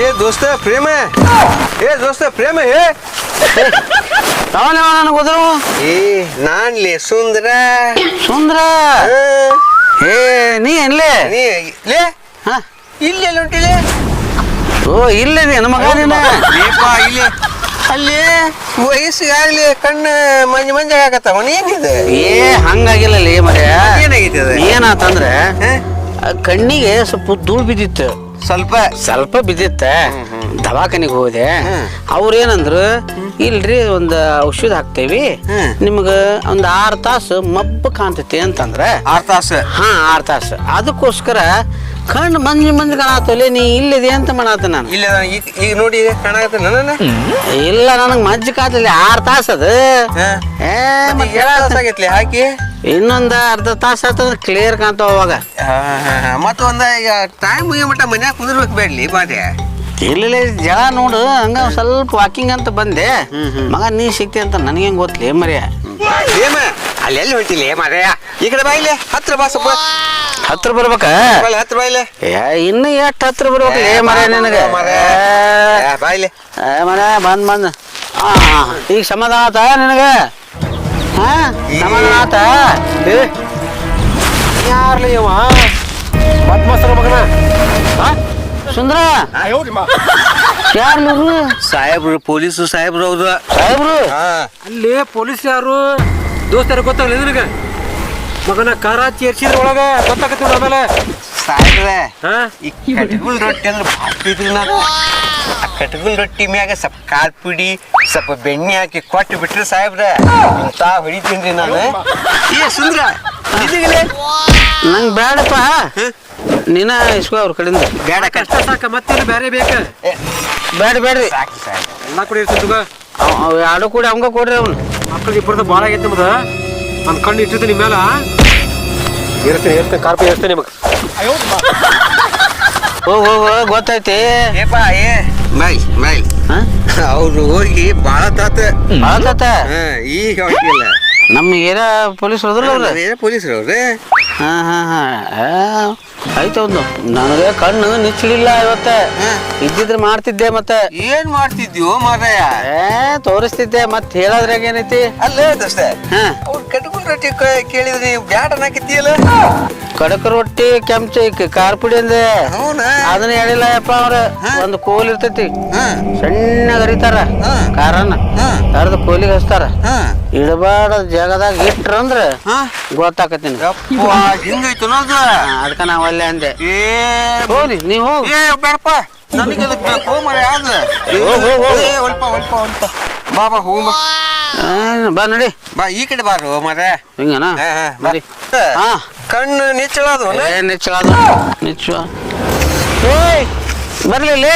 ಏ ದೋಸ್ತ ಪ್ರೇಮ? ಏ ದೋಸ್ತ ಪ್ರೇಮ ಏ? ಅವನೇ ನನಗೆ ಹೋದ್ರು ಏ ನಾನ್ಲೆ ಸುಂದ್ರ. ಸುಂದ್ರ? ಸುಂದ್ರ ಏ ನೀ ಏನ್ಲೇ ನೀ ಲೇ. ಹಾ? ಇಲ್ಲೆಲ್ಲ ಹೊಂಟಿಲೆ ಓ ಇಲ್ಲೇ ನನ್ನ ಮಗ ನೀನ? ಇಲ್ಲಿ. ಅಲ್ಲಿ ವಯಸ್ಸಿಗಾಗ್ಲಿ ಕಣ್ಣು ಮಂಜ ಮಂಜ ಆಗತ್ತವ ಏನಿದೆ ಏ ಹಂಗಾಗಿಲ್ಲ ಲೇ ಮರ. ಏನಾಗೈತೆ ಏನಾತಂದ್ರೆ ಕಣ್ಣಿಗೆ ಸ್ವಲ್ಪ ಧೂಳು ಬಿದ್ದಿತ್ತು. ಸ್ವಲ್ಪ. ಸ್ವಲ್ಪ ಬಿದ್ದಿತ್ತ. ದವಾಖಾನಿಗೆ ಹೋದೆ. ಅವ್ರೇನಂದ್ರು ಇಲ್ರಿ ಒಂದು ಔಷಧ ಹಾಕ್ತೇವಿ. ನಿಮ್ಗೆ ಒಂದು ಆರು ತಾಸು ಮಬ್ಬು ಕಾಣ್ತೈತಿ ಅಂತಂದ್ರೆ. ಆರು ತಾಸು. ಹಾ ಆರು ತಾಸು. ಅದಕ್ಕೋಸ್ಕರ ಕಣ್ಣು ಮಂಜು ಮಂಜು ಕಾಣತ್ತಲೆ ನೀ ಇಲ್ಲಿದೆ ಅಂತ ಮಾಡತ್ತ ನಾನು. ಇಲ್ಲ ಈಗ ನೋಡಿ ಈಗ ಕಾಣಾಗತ್ತ ನನ್ನ ಇಲ್ಲ ನನಗೆ ಮಜ್ಜಿ ಕಾತಲಿ ಆರು ತಾಸು ಅದು. ಹಾಕಿ. ಇನ್ನೊಂದು ಅರ್ಧ ತಾಸು ಆತಂದ್ರೆ ಕ್ಲಿಯರ್ ಕಾಣ್ತಾವ ಅವಾಗ. ಮತ್ತೊಂದ ಈಗ ಟೈಮ್ ಮುಗಿಯ ಮಟ್ಟ ಮನ್ಯಾಗ ಕುದಿರ್ಬೇಕು ಬೇಡ್ಲಿ ಬಾದೆ ಇಲ್ಲ ಜಳ ನೋಡು ಹಂಗ ಸ್ವಲ್ಪ ವಾಕಿಂಗ್ ಅಂತ ಬಂದೆ. ಮಗ ನೀ ಸಿಕ್ತಿ ಅಂತ ನನಗೆ ಹೆಂಗ್ ಗೊತ್ತಲೇ ಮರ್ಯ ಏಮ ಅಲ್ಲಿ ಎಲ್ಲಿ ಹೊಂಟಿಲಿ ಮರ್ಯ ಈ ಕಡೆ ಬಾಯಿಲೆ ಹತ್ರ ಬಾ ಸ್ವಲ್ಪ. ಹತ್ರ ಬರ್ಬೇಕ? ಹತ್ರ ಬಾಯಿಲೆ ಏ ಇನ್ನು ಎಷ್ಟು ಹತ್ರ ಬರ್ಬೇಕಲೇ ಮರ್ಯ ನಿನಗೆ? ಬಾಯಿಲೆ ಏ. ಮರ ಬಂದ್ ಬಂದ್. ಆ ಈಗ ಸಮಾಧಾನ ಆತ ನಿನಗೆ? ಸಮಾಧಾನ ಆತ ಏ. ಯಾರ್ಲಿ ಅವ ಪದ್ಮಸರ ಮಗನ? ಸುಂದ್ರ? ಯಾರು ಇವ್ರು? ಸಾಹೇಬ್ರು ಪೊಲೀಸು ಸಾಹೇಬ್ರು ಹೌದು ಸಾಹೇಬ್ರು? ಹಾ. ಅಲ್ಲಿ ಪೊಲೀಸ್ ಯಾರು? ದೋಸ್ತರ ಗೊತ್ತಾಗಲ್ಲ ನಿನಗೆ? ಮಗನ ಕಾರ ಚೇರ್ಸಿದ್ರ ಒಳಗ ಗೊತ್ತಾಗತ್ತೆ ನೋಡು ಆಮೇಲೆ. ಸಾಹೇಬ್ರೆ ಹಾ? ಈ ಕಟ್ಗುಲ್ ರೊಟ್ಟಿ ಅಂದ್ರೆ ಭಾಳ ಕಟ್ಗುಲ್ ರೊಟ್ಟಿ ಮ್ಯಾಗ ಸ್ವಲ್ಪ ಖಾರ ಪುಡಿ ಸ್ವಲ್ಪ ಬೆಣ್ಣೆ ಹಾಕಿ ಕೊಟ್ಟು ಬಿಟ್ರಿ ಸಾಹೇಬ್ರ. ಇಂತ ಹೊಡಿತೀನಿ ನಾನು. ಏ ಸುಂದ್ರ? ನಂಗೆ ಬೇಡಪ್ಪ ನೀನ ಇಸ್ಕೋ ಅವ್ರ ಕಡೆಯಿಂದ. ಬೇಡ ಕಷ್ಟ ಸಾಕ ಮತ್ತೇನು ಬೇರೆ ಬೇಕ? ಬೇಡ ಬೇಡ್ರಿ ಸಾಕು ಸಾಕು ಎಲ್ಲ ಕೊಡಿ ತುಗ. ಅವ ಅವ್ ಎರಡು ಕೂಡ ಅವಂಗ ಕೊಡ್ರಿ ಅವನು. ಮಕ್ಕಳಿಗೆ ಇಬ್ಬರದ ಭಾಳ ಆಗೈತೆ ನಮ್ದು ನನ್ನ ಕಣ್ಣು ಇಟ್ಟಿರ್ತೀನಿ ನಿಮ್ಮ ಮೇಲೆ. ಇರ್ತೇನೆ ಇರ್ತೇನೆ ಕಾರ್ಪ ಇರ್ತೇನೆ ನಿಮಗೆ. ಓ ಹೋ ಹೋಗ್ ಗೊತ್ತೈತಿ ಏಪಾ ಏ. ಮೈ ಮೈ. ಹಾ? ಅವ್ರು ಹೋಗಿ ಭಾಳ ತಾತ. ಹಾ ಈಗ ಹೊಟ್ಟಿಲ್ಲ ನಮ್ಮ ಏರಿಯಾ ಪೊಲೀಸ್ ಹೋದ್ರಲ್ಲ ಪೊಲೀಸರು ಅವ್ರೆ? ಹಾ ಹಾ ಹಾ. ಆ, ಆಯ್ತು ಒಂದು ನನಗೆ ಕಣ್ಣು ನಿಚ್ಚಲಿಲ್ಲ ಇವತ್ತೆ. ಇದ್ದಿದ್ರೆ ಮಾಡ್ತಿದ್ದೆ ಮತ್ತೆ. ಏನ್ ಮಾಡ್ತಿದ್ಯೋ ಮಾರಾಯ? ಏ ತೋರಿಸ್ತಿದ್ದೆ ಮತ್ತೆ ಹೇಳೋದ್ರಾಗ ಏನೈತಿ ಅಲ್ಲೇ ಹಾ. ಅವ್ರು ರೊಟ್ಟಿ ಕ- ಕೇಳಿದ್ರೆ ನೀವು ಬ್ಯಾಡ ಅನ್ನಕತ್ತೀಯಲ್ಲ ಕಡಕ ರೊಟ್ಟಿ ಕೆಂಚ ಕಾರ್ಪುಡಿ ಪುಡಿ ಅಂದೆ. ಹೌನಾ? ಅದನ್ನ ಹೇಳಿಲ್ಲ ಯಪ್ಪ ಅವ್ರ. ಒಂದು ಕೋಲ್ ಇರ್ತೈತಿ. ಹಾ. ಸಣ್ಣ ಹರಿತಾರ ಹಾ. ಖಾರನ. ಹಾ. ಕೋಲಿಗೆ ಹಚ್ತಾರ. ಹಾ. ಇಡಬಾರ್ದ ಜಾಗದಾಗ ಇಟ್ರಂದ್ರ ಹಾ. ಗೊತ್ತಾಕತ್ತೀನಿ. ಹಿಂಗೈತು ಅದಕ್ಕ ನಾವ್ ಅಲ್ಲೇ ಅಂದೆ. ಏ ಹೋಗಿ ನೀವ್ ಹೋಗಿ. ಏ ಬೇಡಪ್ಪ. ನನಗೆ ಅದಕ್ಕೆ ಬೇಕು ಮರ. ಏ ಒಲ್ಪ ಒಲ್ಪ ಒಲ್ಪ. ಬಾ ಬಾ ಹೋಗ್ ಬಾ ಆ, ಬಾ ನಡಿ. ಬಾ ಈ ಕಡೆ ಬಾರು ಮರೆ ಹಿಂಗನ? ಹಾ, ಹಾ, ಬಾ. ನಡಿ. ಹಾ. ಕಣ್ಣು ನಿಚ್ಚಳದು ಏ ನಿಚ್ಚ ಅದು. ನಿಚ್ಚ ಏಯ್ ಬರ್ಲಿಲ್ಲ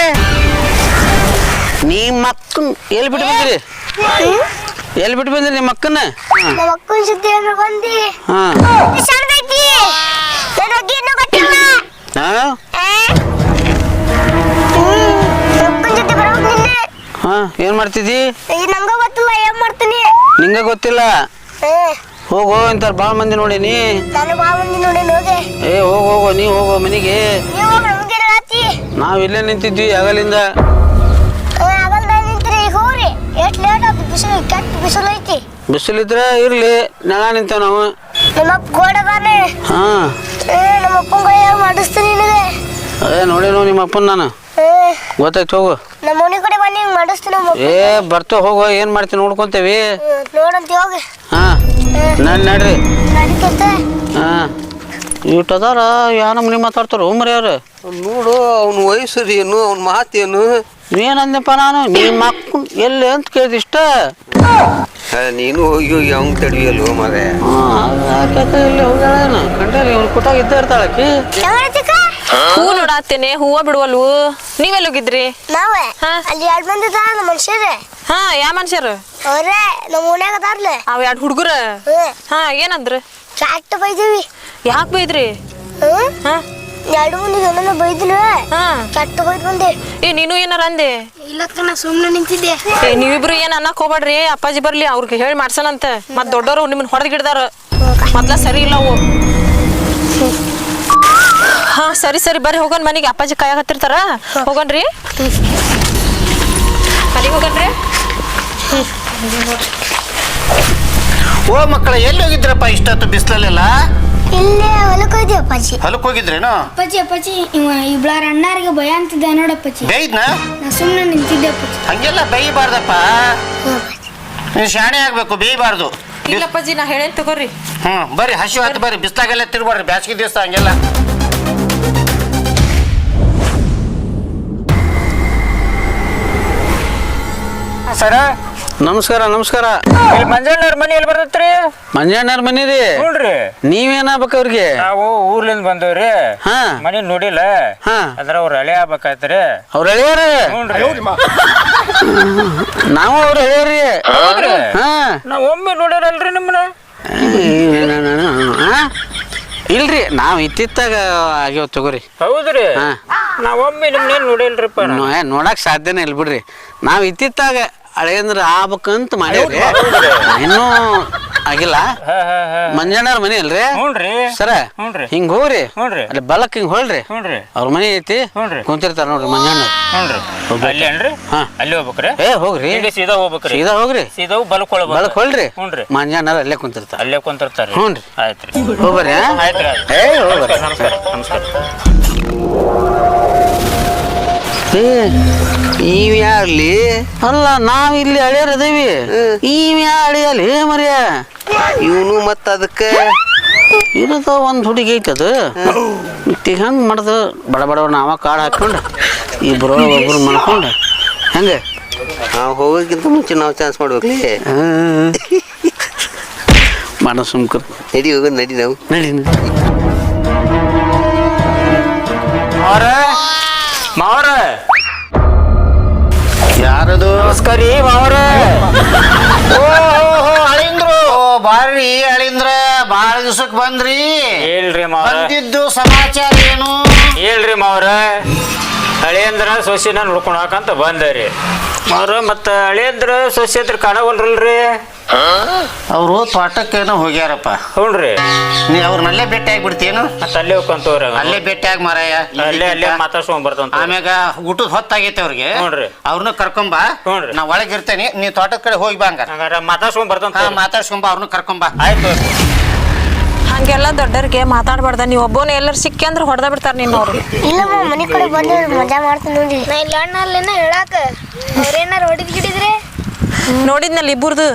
ನಿಮ್ಮ ಅಕ್ಕನ್ ಎಲ್ಲಿ ಬಿಟ್ಟು ಬಂದಿರಿ? ಎಲ್ಲಿ ಬಿಟ್ಟು ಬಂದ್ರಿ ನಿಮ್ಮ ಅಕ್ಕನ? ನಮ್ಮ ಅಕ್ಕನ ಜೊತೆ ಏನಾರ ಬಂದಿ. ಹಾ. ಸಣ್ಣದೈತಿ ನನ್ನ ಬಗ್ಗೆ ಇನ್ನೂ ಗೊತ್ತಿಲ್ಲ. ಹಾ? ಆ? ಹ್ಮ್, ನಮ್ಮ ಜೊತೆ ಬರ್ಬೇಕು ನಿನ್ನೆ. ಹಾ ಏನ್ ಮಾಡ್ತಿದ್ದಿ? ಈಗ ನಂಗ ಗೊತ್ತಿಲ್ಲ ಏನ್ ಮಾಡ್ತೀನಿ. ನಿಂಗ ಗೊತ್ತಿಲ್ಲ? ಹೋಗೋ ಇಂತ ಭಾಳ ಮಂದಿ ನೋಡಿನಿ ನಾನು ಬಾ ಮಂದಿ ನೋಡಿ ಹೋಗೆ. ಏ ಹೋಗ್ ಹೋಗೋ ನೀ ಹೋಗೋ ಮನೆಗೆ. ನೀವು ನಮ್ಗೆ ರಾತಿ ನಾವ್ ಇಲ್ಲೇ ನಿಂತಿದ್ವಿ ಆಗಲಿಂದ ಆಗಲ್ದ ನಿಂತ್ರಿ ಈಗ ಹೋಗ್ರಿ. ಎಷ್ಟು ಲೇಟ್ ಬಿಸಿಲು ಕೆಟ್ಟ ಬಿಸಿಲು ಐತಿ ಬಿಸಿಲಿದ್ರ ಇರ್ಲಿ ನೆಲ ನಿಂತೇವ್ ನಾವು. ನಮ್ಮ ಅಪ್ಪ ಗೋಡದಾನೆ ಹಾ. ಏ, ನಮ್ಮ ಅಪ್ಪನ ಕೈ ಮಾಡಿಸ್ತೀನಿ ನಿನಗೆ? ನೋಡಿ ನೋಡೇನು ನಿಮ್ಮ ಅಪ್ಪನ ನಾನು. ಏ, ಗೊತ್ತಾಯ್ತು ಹೋಗು. ನಮ್ಮ ಮನೆ ಕಡೆ ಬನ್ನಿ ಹಿಂಗ್ ಮಾಡಿಸ್ತೀನಿ ನಮ್ಮ. ಏ ಬರ್ತೋ ಹೋಗೋ ಏನ್ ಮಾಡ್ತೀನಿ ನೋಡ್ಕೊಂತೇವಿ. ನೋಡಂತ ಹೋಗಿ. ಹಾ. ನಡ್ ನಡ್ರಿ. ನಡೀತೈತೆ. ಹಾ. ಇಟ್ಟದಾರ ಯಾ ನಮ್ನಿ ಮಾತಾಡ್ತಾರ ಮರಿ ಅವ್ರು ನೋಡು ಅವ್ನ ವಯಸ್ಸು ಏನು ಅವ್ನ ಮಾತೇನು. ಏನಂದಪ್ಪ ನಾನು ನಿಮ್ಮ ಮಕ್ಕಳು ಎಲ್ಲಿ ಅಂತ ಕೇಳಿದ ಇಷ್ಟ ಆ, ನೀನು ಹೋಗಿ ಹೋಗಿ ಅವ್ನ್. ತಡಿಯಲ್ವ ಮರ ಇವ್ನು ಕುಟಾಗ ಇದ್ದ ಇರ್ತಾಳಕಿ ಹೂ? ನೋಡಾತ್ತೇನೆ ಹೂವ ಬಿಡುವಲ್ವು ನೀವೆಲ್ಲ ಹೋಗಿದ್ರಿ ನಾವೇ? ಹಾ. ಅಲ್ಲಿ ಎರಡು ಮಂದಿ ಅದಾರ ನಮ್ಮ ಮನುಷ್ಯರೇ. ಹಾ ಯಾ ಮನುಷ್ಯರು? ಅವ್ರೇ ನಮ್ಮ ಓಣ್ಯಾಗ ಅದಾರ್ಲೆ. ಅವ್ ಎರಡು ಹುಡುಗರ. ಹ್ಮ್. ಹಾ ಏನಂದ್ರ? ಬೈದೀವಿ. ಯಾಕೆ ಬೈದ್ರಿ? ಹ್ಮ್? ಹಾ? ಎರಡು ಮಂದಿಗೆ ನನ್ನ ಬೈದಿನ ಹಾ. ಚಟ್ಟ ಬೈದ್ ಬಂದೆ ಏ ನೀನು ಏನಾರ ಅಂದೆ? ಇಲ್ಲ ಸುಮ್ಮನೆ ನಿಂತಿದ್ದೆ. ಏ ನೀವಿಬ್ರು ಏನ್ ಅನ್ನಕ್ ಹೋಗ್ಬೇಡ್ರಿ. ಅಪ್ಪಾಜಿ ಬರ್ಲಿ ಅವ್ರಿಗೆ ಹೇಳಿ ಮಾಡ್ಸನಂತ. ಮತ್ ದೊಡ್ಡವರು ನಿಮ್ಮನ್ನ ಹೊಡೆದ್ ಗಿಡ್ದಾರ ಮೊದ್ಲ ಸರಿ ಇಲ್ಲ ಅವು. ಹಾ ಸರಿ ಸರಿ ಬರ್ರಿ ಹೋಗೋಣ ಮನೆಗೆ. ಅಪ್ಪಾಜಿ ಕಾಯಕ್ ಹತ್ತಿರ್ತಾರ? ಹೋಗನ್ರಿ ಮನೆಗೆ ಹೋಗನ್ರಿ ಓ ಮಕ್ಕಳ ಎಲ್ಲಿ ಹೋಗಿದ್ರಪ್ಪ ಇಷ್ಟೊತ್ತು ಬಿಸಿಲಲ್ಲೆಲ್ಲ? ಇಲ್ಲೇ ಹೊಲಕ್ಕೆ ಹೋಯ್ತೀವಿ ಅಪ್ಪಾಜಿ? ಹೊಲಕ್ಕೆ ಹೋಗಿದ್ರೇನು ಅಪ್ಪಾಜಿ ಅಪ್ಪಾಜಿ ಇವ ಇಬ್ಳಾರ ಅಣ್ಣಾರಿಗೆ ಭಯ ಅಂತಿದ್ದೆ ನೋಡಪ್ಪಾಜಿ ಬೇಯ್ದ್ನ? ನಾ ಸುಮ್ಮನೆ ನಿಂತಿದ್ದೆ ಅಪ್ಪಾಜಿ. ಹಂಗೆಲ್ಲ ಬೇಯಬಾರ್ದಪ್ಪ. ನೀನು ಶಾಣೆ ಆಗ್ಬೇಕು ಬೇಯಬಾರ್ದು. ಇಲ್ಲಪ್ಪಾಜಿ ನಾ ಹೇಳೇನ್ ತಗೋರಿ. ಹ್ಞೂ ಬರ್ರಿ ಹಸಿ ಆಯ್ತು ಬರ್ರಿ ಬಿಸ್ಲಾಗೆಲ್ಲ ತಿರ್ಬಾರ್ರಿ ಬ್ಯಾಸಗಿ ದಿವಸ ಹಂಗೆಲ್ಲ. ಸರ ನಮಸ್ಕಾರ ನಮಸ್ಕಾರ ಇಲ್ಲಿ ಮಂಜಣ್ಣವ್ರ ಮನೆ ಎಲ್ಲಿ ಬರ್ತೈತ್ರಿ ಮಂಜಣ್ಣವ್ರ ಮನಿ ರೀ ನೋಡ್ರಿ ನೀವೇನಾಗ್ಬೇಕು ಅವ್ರಿಗೆ ನಾವು ಊರ್ಲಿಂದ ಬಂದವ್ರಿ ಹಾ ಮನೆ ನೋಡಿಲ್ಲ ಹಾ ಅದ್ರ ಅವ್ರ ಹಳೆ ಆಗ್ಬೇಕಾಯ್ತ್ರಿ ಅವ್ರ ಹಳೆಯವ್ರಿ ನಾವು ಅವ್ರ ಹಳೆಯವ್ರಿ ಹಾ ನಾವ್ ಒಮ್ಮೆ ನೋಡ್ಯಾರಲ್ರಿ ನಿಮ್ಮನ್ನ? ಇಲ್ರಿ ನಾವು ಇತ್ತಿತ್ತಾಗ ಆಗ್ಯಾವ ತಗೋರಿ ಹೌದ್ರಿ ಹಾ. ನಾವ್ ಒಮ್ಮೆ ನಿಮ್ನೇನ್ ನೋಡಿಲ್ರಿಪ್ಪ ನೋ- ಏ, ನೋಡಕ್ ಸಾಧ್ಯನೇ ಇಲ್ಲ ಬಿಡ್ರಿ ನಾವು ಇತ್ತಿತ್ತಾಗ ಹಳೆಯಂದ್ರ ಆಗ್ಬೇಕಂತ ಮಾಡೇವ್ರಿ ಇನ್ನೂ ಆಗಿಲ್ಲ. ಹಾ ಹಾ ಹಾ. ಮಂಜಣ್ಣವ್ರ ಮನಿ ಅಲ್ರಿ? ಹ್ಞೂನ್ರಿ ಸರ ಹ್ಞೂನ್ರಿ ಹಿಂಗ್ ಹೋಗ್ರಿ. ಹ್ಞೂನ್ರಿ ಅಲ್ಲಿ ಬಲಕ್ ಹಿಂಗ್ ಹೊಳ್ರಿ. ಹ್ಞೂನ್ರಿ ಅವ್ರ ಮನಿ ಐತಿ. ಹ್ಞೂನ್ರಿ. ಕುಂತಿರ್ತಾರ ನೋಡ್ರಿ ಮಂಜಣ್ಣ ಹ್ಞೂನ್ರಿ ಅಲ್ಲಿ ಏನ್ರಿ? ಹಾ. ಅಲ್ಲಿ ಹೋಗ್ಬೇಕ್ರಿ? ಏ ಹೋಗ್ರಿ. ಹಿಂಗೆ ಸೀದಾ ಹೋಗ್ಬೇಕ್ರಿ. ಸೀದಾ ಹೋಗ್ರಿ. ಸೀದಾ ಬಲಕ್ ಹೋಳ್ರಿ. ಹ್ಞೂನ್ರಿ ಮಂಜಣ್ಣವ್ರ ಅಲ್ಲೇ ಕುಂತಿರ್ತಾರ. ಅಲ್ಲೇ ಕುಂತಿರ್ತಾರ ಹ್ಞೂನ್ರಿ. ಆಯ್ತ್ರಿ. ಹೋಗ್ಬರ್ರಿ ಆ? ಆಯ್ತ್ರಿ ಆಯ್ತ್ರಿ. ಏ ಹೋಗ್ಬರ್ರಿ. ನಮಸ್ಕಾರ ನಮಸ್ಕಾರ. ಇವ್ ಯಾರ್ಲಿ? ಅಲ್ಲ ನಾವ್ ಇಲ್ಲಿ ಅಳಿಯರದೇವಿ ಅದೇವಿ ಇವ್ ಅಳಿಯಲಿ ಮರ್ಯ? ಇವನು ಮತ್ತ ಅದಕ್ಕೆ ಇರದ ಒಂದ್ ಹುಡುಗಿ ಐತಿ ಅದು. ಮತ್ತೆ ಹಂಗ್ ಮಾಡ್ದು? ಬಡ ಬಡವ ನಾವ ಕಾಡ್ ಹಾಕೊಂಡು ಇಬ್ರು ಒಬ್ರು ಮಾಡ್ಕೊಂಡು ಹೆಂಗೆ? ನಾವು ಹೋಗೋಕ್ಕಿಂತ ಮುಂಚೆ ನಾವು ಚಾನ್ಸ್ ಮಾಡ್ಬೇಕ್ಲಿ. ಮಾಡ ಸುಮ್ಕ ನಡಿ ಹೋಗೋದು ನಡಿ ನಾವು. ನಡಿ ಮಾವ್ರ? ಯಾರದು? ನಮಸ್ಕಾರ ರೀ ಮಾವ್ರ. ಅಳಿಂದ್ರು. ಬಾರ್ರಿ ಅಳಿಂದ್ರ ಬಾಳ ದಿವ್ಸಕ್ ಬಂದ್ರಿ. ಹೇಳ್ರಿ ಮಾವ್ರ. ಬಂದಿದ್ದು ಸಮಾಚಾರ ಏನು? ಹೇಳ್ರಿ ಮಾವ್ರ. ಹಳೆಯಂದ್ರ ಸೊಸಿನ ನೋಡ್ಕೊಂಡು ಹಾಕಂತ ಬಂದರಿ ಮಾವ್ರ ಮತ್ತ ಹಳೇದ್ರ ಸೊಸೆತ್ರ ಹತ್ರ ಕಾಣವಲ್ರಲ್ರಿ? ಅವರು ತೋಟಕ್ಕೇನೋ ಹೋಗ್ಯಾರಪ್ಪ. ಹ್ಞೂನ್ರಿ ನೀ ಅವ್ರನ್ನಲ್ಲೇ ಭೇಟಿ ಆಗ್ಬಿಡ್ತೇನು ಮತ್ತೆ ಅಲ್ಲೇ ಹೋಗ್ಕೊಂತವ್ರ ಅಲ್ಲೇ ಭೇಟಿ ಆಗಿ ಮಾರಾಯ. ಅಲ್ಲೇ ಅಲ್ಲೇ ಮಾತಾಡ್ಸ್ಕೊಂಡ್ ಆಮ್ಯಾಗ ಊಟದ ಹೊತ್ತಾಗೈತೆ ಅವ್ರಿಗೆ. ನೋಡ್ರಿ ಅವ್ರನ್ನ ಕರ್ಕೊಂಬ. ಹ್ಞೂನ್ರಿ. ನಾ ಒಳಗಿರ್ತೇನೆ ನೀ ತೋಟದ ಕಡೆ ಹೋಗಿ ಬಾ ಹಂಗಾರ. ಹಂಗಾರ ಮಾತಾಡ್ಸ್ಕೊಂಡ್ ಬರ್ತಂತ ಹಾ ಮಾತಾಡ್ಸ್ಕೊಂಬ ಅವ್ರನ್ನ ಕರ್ಕೊಂಬಾ. ಆಯ್ತು. ಹಂಗೆಲ್ಲ ದೊಡ್ಡರಿಗೆ ಮಾತಾಡ್ಬಾರ್ದ. ನೀವು ಒಬ್ಬನ ಎಲ್ಲರೂ ಸಿಕ್ಕಿ ಅಂದ್ರೆ ಹೊಡೆದ ಬಿಡ್ತಾರ ನಿನ್ನವ್ರು. ಇಲ್ಲಮ್ಮ ಮನೆ ಕಡೆ ಬಂದು ಮಜಾ ಮಾಡ್ತೀನಿ ನೋಡಿ. ನಾ ಇಲ್ಲ ಅಣ್ಣ ಅಲ್ಲೇನ ಹೇಳಾಕ? ಅವ್ರೇನಾರ ಹೊಡಿದ್ ಗಿಡಿದ್ರೆ? ನೋಡಿದ್ನಲ್ಲ ಇಬ್ಬರದು?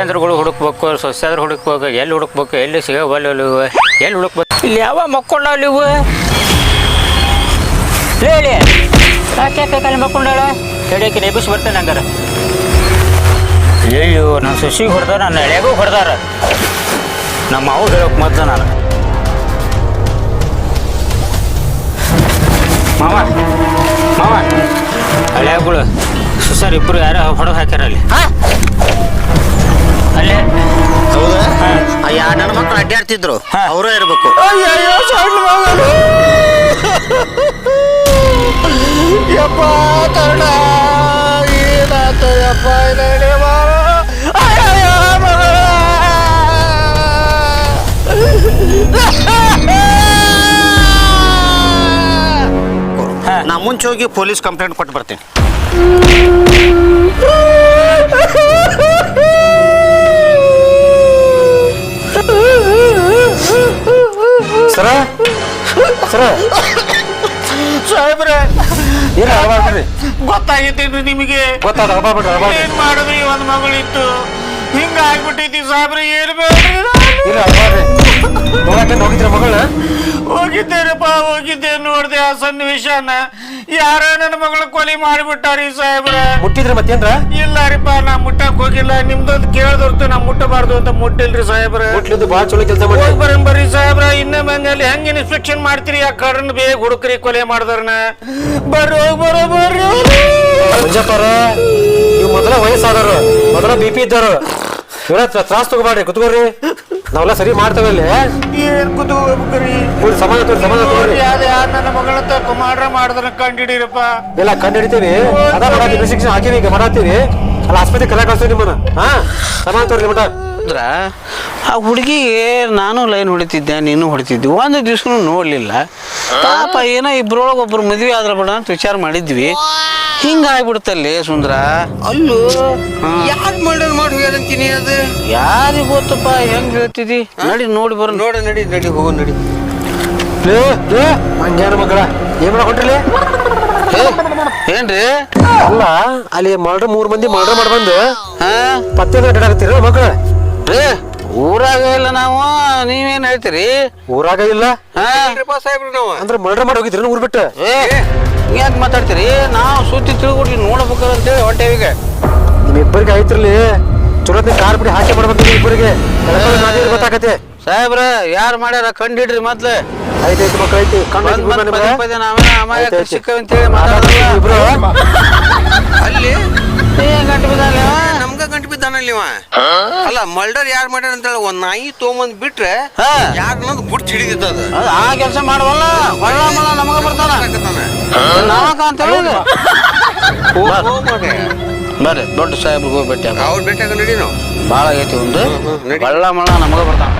ಅಳಿಯಂದ್ರಗಳು ಹುಡುಕ್ಬೇಕು ಸೊಸೆದ್ರು ಹುಡುಕ್ಬೇಕು, ಎಲ್ಲಿ ಹುಡುಕ್ಬೇಕು, ಎಲ್ಲಿ ಸಿಗಬಲ್ಲ ಎಲ್ಲಿ ಹುಡುಕ್ಬೇಕು. ಇಲ್ಲಿ ಯಾವ ಮಕ್ಕೊಂಡಲ್ಲ ಇವು? ಹೇಳಿ ಯಾಕೆ ಕೈಕಾಲಿ ಮಕ್ಕೊಂಡಾಳ? ಹೇಳಕ್ಕೆ ನೆಬಿಸಿ ಬರ್ತೇನೆ ಹಂಗಾರೆ. ಅಯ್ಯೋ ನನ್ನ ಸೊಸಿಗೆ ಹೊಡೆದ ನನ್ನ ಎಳೆಗೂ ಹೊಡೆದಾರ. ನಮ್ಮ ಅವ್ರು ಹೇಳೋಕೆ ಮೊದ್ಲು ನಾನು. ಮಾವ ಮಾವ. ಹಳೆಗಳು ಸುಸರ್ ಇಬ್ರು ಯಾರೋ ಹೊಡೆದು ಹಾಕ್ಯಾರ ಅಲ್ಲಿ ಅಲ್ಲೇ ಹೌದಾ ಹಾ. ಅಯ್ಯ ನನ್ನ ಮಕ್ಕಳು ಅಡ್ಡಾಡ್ತಿದ್ರು ಹಾ. ಅವರೇ ಇರ್ಬೇಕು ಯಪ್ಪ ಕರ್ಣ ಏನಾತ ಯಪ್ಪ ನಡೆ ಬಾರೋ. ಅಯ್ಯಯ್ಯೋ ಮಗಳ. ಹಾ. ನಾ ಮುಂಚೆ ಹೋಗಿ ಪೊಲೀಸ್ ಕಂಪ್ಲೇಂಟ್ ಕೊಟ್ಟು ಬರ್ತೀನಿ ಸರ? ಸರ? ಸಾಹೇಬ್ರೆ ಏನು ಅಳಬಾರ್ದ್ರಿ ಗೊತ್ತಾಗೈತೇನ್ರಿ ನಿಮಗೆ? ಗೊತ್ತಾದ ಅಳಬಾರ್ಬಿಡ್ರಿ ಅಳಬಾರ್ದ್ರಿ ಏನ್ ಮಾಡಿದ್ರಿ ಒಂದ್ ಮಗಳಿತ್ತು? ಹಿಂಗ ಆಗ್ಬಿಟ್ಟೈತಿ ಸಾಹೇಬ್ರೆ ಏನ್ ಬೇಡ ಇಲ್ಲ ಅಳ್ಬಾರ್ರಿ ನೋಡಕ್ಕೆ ಹೋಗಿದ್ರ ಮಗಳ ಹೋಗಿದ್ದೇನಪ್ಪ ಹೋಗಿದ್ದೆ ನೋಡ್ದೆ ಆ ಸನ್ನಿವೇಶನ? ಯಾರ ನನ್ನ ಮಗಳ ಕೊಲೆ ಮಾಡಿಬಿಟ್ಟಾರಿ ಸಾಹೇಬ್ರ. ಮುಟ್ಟಿದ್ರೆ ಮತ್ತೇನ್ರ? ಇಲ್ಲ ರೀಪ್ಪ ನಾ ಮುಟ್ಟಕ್ ಹೋಗಿಲ್ಲ. ನಿಮ್ದೊಂದು ಕೇಳ್ದೊರ್ತು ನಾ ಮುಟ್ಟಬಾರ್ದು ಅಂತ ಮುಟ್ಟಿಲ್ರಿ ಸಾಹೇಬ್ರ. ಮುಟ್ಲಿದ್ದು ಭಾಳ ಚಲೋ ಕೆಲಸ ಮಾಡಿ ಸಾಹೇಬ್ರ. ಇನ್ನೇ ಮನೆಯಲ್ಲಿ ಹೆಂಗ್ ಇನ್ಸ್ಪೆಕ್ಷನ್ ಮಾಡ್ತೀರಿ? ಆ ಕಡನ್ ಬೇಗ ಹುಡುಕ್ರಿ ಕೊಲೆ ಮಾಡ್ದವ್ರನ್ನ. ಬರ್ರಿ ಬರೋ ಬರ್ರಿ ಮಂಜಪ್ಪರ ನೀವು ಮೊದಲ ವಯಸ್ಸಾದವರು ಮೊದಲ ಬಿ ಪಿ ಇದ್ದವರು. ಇವರ ತ್ರಾಸ ತಗೋಬೇಡ್ರಿ ಕುತ್ಕೋರಿ ನಾವೆಲ್ಲ ಸರಿ ಮಾಡ್ತೇವೆ ಇಲ್ಲಿ ಏನ್ ಕೂಡಿ ಸಮಾಜ ತೋರಿ ಯಾರು ನನ್ನ ಮಗಳಂತ ತಪ್ಪು ಮಾಡ್ರ ಮಾಡಿದ್ರ ಕಂಡಿಡಿರಪ್ಪ. ಎಲ್ಲ ಕಂಡು ಹಿಡಿತೀವಿ ಅದ ಮಾಡತ್ತೀವಿ ಶಿಕ್ಷಣ ಹಾಕಿವಿ ಈಗ ಮಾಡತ್ತೀವಿ ಅಲ್ಲ ಆಸ್ಪತ್ರೆ ಕರೆ ಕಳ್ಸ್ತೀವಿ ನಿಮ್ಮನ್ನ. ಹಾ? ಸಮಾನ ತೋರಿ ಮಟ ಅಂದ್ರ ಆ ಹುಡುಗಿಗೆ ನಾನು ಲೈನ್ ಹೊಡಿತಿದ್ದೆ ನೀನು ಹೊಡಿತಿದ್ದೆ. ಒಂದು ದಿವ್ಸನೂ ನೋಡ್ಲಿಲ್ಲ. ಪಾಪ ಏನೋ ಇಬ್ಬರೊಳಗೆ ಒಬ್ರು ಮದ್ವೆ ಆದ್ರ ಬೇಡ ಅಂತ ವಿಚಾರ ಮಾಡಿದ್ವಿ. ಹಿಂಗಾಗ್ಬಿಡ್ತಲ್ಲಿ ಸುಂದ್ರ. ಅಲ್ಲೂ ಯಾರು ಮರ್ಡರ್ ಮಾಡಿ ಹೋಗ್ಯಾರಂತೀನಿ ಅದು? ಯಾರಿಗೆ ಗೊತ್ತಪ್ಪ ಹೆಂಗ್ ಹೇಳ್ತಿದ್ದಿ ನಡಿ ನೋಡಿ ಬರೋಣ. ನೋಡಿ ನಡಿ ನಡಿ ಹೋಗು ನಡಿ. ಮಂಗ್ಯಾನ ಮಗಳ ಏನ್ ಮಾಡಕ್ ಹೊಂಟ್ರಿ ಏ, ಏನ್ರಿ? ಅಲ್ಲ ಅಲ್ಲಿ ಮರ್ಡರ್ ಮೂರ್ ಮಂದಿ ಮರ್ಡರ್ ಮಾಡ್ಬಂದು ಹಾ? ಪತ್ತೆ ಅಡ್ಡಾಡಕತ್ತೀರ ಮಕ್ಕಳ? ರೇ ಊರಾಗ ಇಲ್ಲ ನಾವು ನೀವೇನ್ ಹೇಳ್ತೀರಿ? ಊರಾಗ ಇಲ್ಲ. ಸಾಹೇಬ್ರು ನಾವು. ಅಂದ್ರೆ ಮರ್ಡರ್ ಮಾಡಿ ಹೋಗಿದ್ರಿ ಊರ್ ಬಿಟ್ಟು? ಏ ಯಾಕೆ ಮಾತಾಡ್ತೀರಿ? ನಾವು ಸುತ್ತಿ ತಿಳ್ಕೊಡಿ ನೋಡ್ಬೇಕು ಅಂತೇಳಿ ಹೊಂಟೇವಿಗೆ ನಿಮ್ಮಿಬ್ಬರಿಗೆ ಆಯ್ತಿರ್ಲಿ. ಚಲೋ ಕಾರ್ ಬಿಡಿ ಹಾಕಿ ಮಾಡ್ಬೇಕು ಇಬ್ಬರಿಗೆ. ಗೊತ್ತಾಗತ್ತೆ. ಸಾಹೇಬ್ರ ಯಾರು ಮಾಡ್ಯಾರ ಕಂಡು ಹಿಡ್ರಿ ಮೊದ್ಲು. ಆಯ್ತಾಯ್ತು ಮಕ್ಕಳು ಐತಿ ಕಂಡು ಅಂತೇಳಿ ಇಬ್ರು ಅಲ್ಲಿ? ಏನ್ ಗಂಟು ಬಿದ್ದಾನೆ ನಮ್ಗ ಗಂಟು ಬಿದ್ದಾನಲ್ಲಿ ಅಲ್ಲ ಮರ್ಡರ್ ಯಾರು ಮಾಡ್ಯಾರ ಅಂತ ಹೇಳಿ ಒಂದ್ ನಾಯಿ ತೊಗೊಂಬಂದ್ ಬಿಟ್ರೆ. ಯಾರ ನಂದು ಗುಡ್ ಹಿಡಿದಿತ್ತ ಅದು. ಆ ಕೆಲಸ ಮಾಡವಲ್ಲ? ಒಳ್ಳ ಮಳ ನಮಗ ಬರ್ತಾನ? ನಾವಕ ಅಂತ ಹೇಳಿ. ಬರ್ರಿ ದೊಡ್ಡ ಸಾಹೇಬ್ರಿಗೆ ಹೋಗಿ ಭೇಟಿ ಅವ್ರು ಭೇಟಿಯಾಗ ನಡಿ ನಾವು ಭಾಳ ಆಗೈತಿ ಒಂದು. ಒಳ್ಳ ಮಳ ನಮಗ ಬರ್ತಾನ.